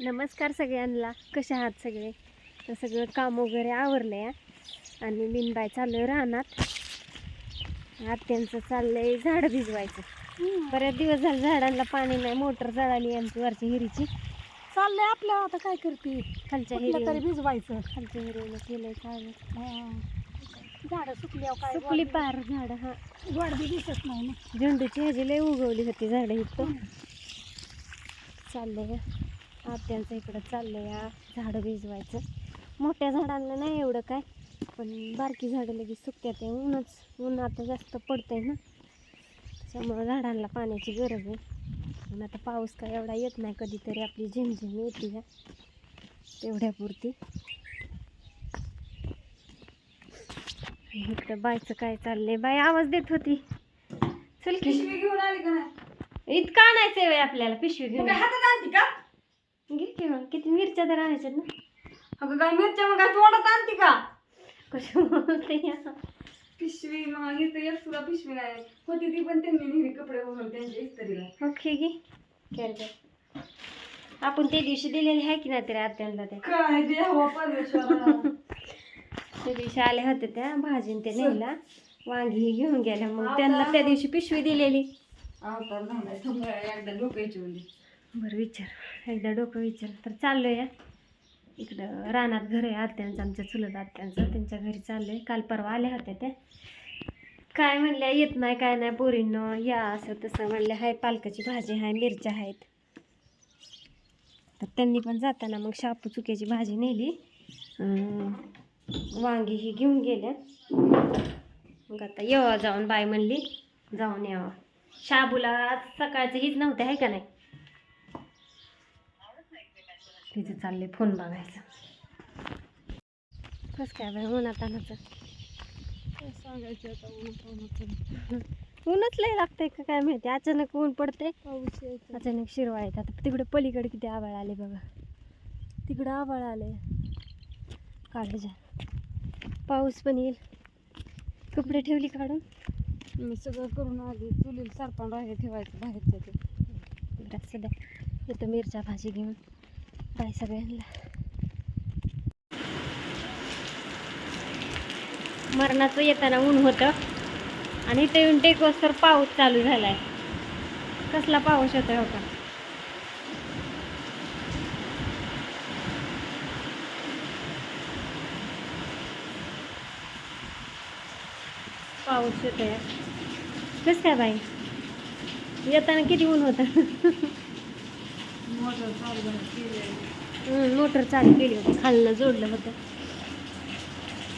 नमस्कार सगळ्यांना. कशा आहात सगळे? तर सगळं काम वगैरे आवरलं आहे आणि मिनबाय चाललं रानात. आत्यांचं चाललंय झाडं भिजवायचं. बऱ्याच दिवस झाले झाडांना पाणी नाही मोटर जळाली आमची वरच्या हिरीची. चाललंय आपल्या आता काय करते? खालच्या कुठलं तरी हिरी भिजवायचं. खालच्या हिरीनं केलंय काय झाडं सुकल्यावर काय सुकली पार झाडं हा. गोड बी दिसत नाही ना. झेंडूची ह्याची लय उगवली होती झाडं इथं. चाललंय. आत्यांचं इकडं चाललंय या झाडं भिजवायचं. मोठ्या झाडांना नाही एवढं काय पण बारकी झाडं लगेच सुकत्यात. आहे ऊनच ऊन आता जास्त पडतंय ना. त्याच्यामुळं झाडांना पाण्याची गरज आहे. पण आता पाऊस काय एवढा येत नाही कधीतरी आपली झिमझिम येते का तेवढ्यापुरती. इकडं बायचं काय चाललंय? बाय आवाज देत होती. चल की. पिशवी घेऊन आली का इतकं आणायचं आहे आपल्याला पिशवी घेऊन. हातात आणते की? मग किती मिरच्या तर आणायच्यात ना? अगं काय मिरच्या मग काय तोंडात आणते का? कशा बोलते या? पिशवी मग इथं एक सुद्धा पिशवी नाही. होती ती पण त्यांनी नेहमी कपडे भरून त्यांच्या इस्त्रीला. ओके घे. कॅरेट आपण त्या दिवशी दिलेली आहे की नाही तरी आत्यांना त्या काय देवा परमेश्वरा त्या दिवशी आल्या होत्या त्या भाजीन ते नेला वांगी घेऊन गेल्या. मग त्यांना त्या दिवशी पिशवी दिलेली. एकदा डोक्याची बरं विचार. एकदा डोकं विचार. तर चाललो या इकडं रानात घर आहे आत्यांचं आमच्या चुलत आत्यांचं. त्यांच्या घरी चाललं आहे काल परवा आल्या होत्या त्या. काय म्हणल्या येत नाही काय नाही पोरींनो या असं तसं म्हणल्या हाय पालकाची भाजी आहे मिरच्या आहेत तर त्यांनी पण जाताना मग शापू चुक्याची भाजी नेली. वांगी ही घेऊन गेल्या. मग आता येवा जाऊन बाय म्हणली जाऊन यावं. शाबूला आज सकाळचं हीच नव्हतं आहे का नाही? तिथे चालले फोन बघायचं कसं काय बाय उन्हात आणायचं. सांगायचं आता ऊन ऊनच लय लागतंय का काय माहिती? अचानक ऊन पडते अचानक शिरवा येतात. आता तिकडे पलीकडे किती आवाळ आले बघा. तिकडं आवाळ आले. काळजा पाऊस पण येईल. कपडे ठेवली काढून? मी सगळं करून आली. चुलीला सरपण राहिले ठेवायचं बाहेरच्या ते. सध्या येतो मिरच्या भाजी घेऊन. बाय सगळ्यांना मरणाचं येताना ऊन होतं. आणि इथं येऊन टेक तर पाऊस चालू झालाय. कसला पाऊस होतोय होता पाऊस येतोय कसं काय बाई? येताना किती ऊन होतं मोटर चालू झाली केली हम्म, मोटर चालू केली होती खालनं जोडलं होतं.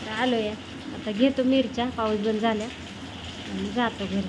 तर आलो या आता घेतो मिरच्या पाऊस बंद झाल्या आणि जातो घरी.